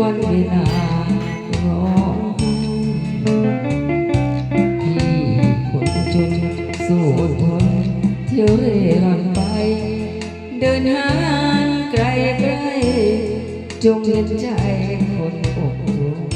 วันเวลาร้องที่คนจนสู้ทนเที่ยวเร่ร่อนไป เดินหางไกลไกลจงเห็นใจคนอกทุก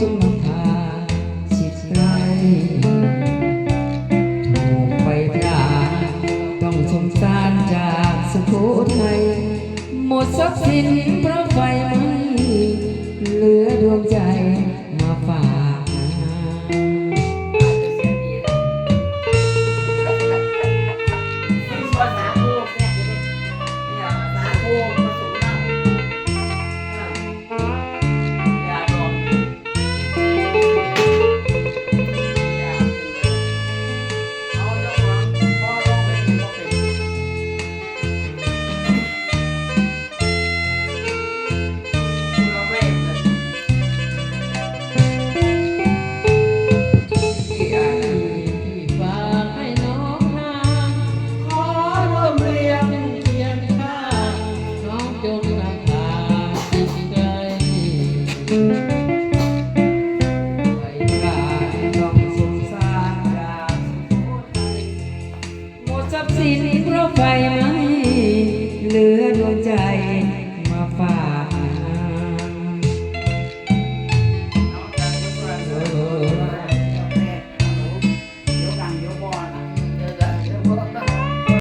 จงนำทางจิตไรถูกไฟพราต้องสงสารจากสุโขทัยหมดทรัพย์สินเพราะไฟไหม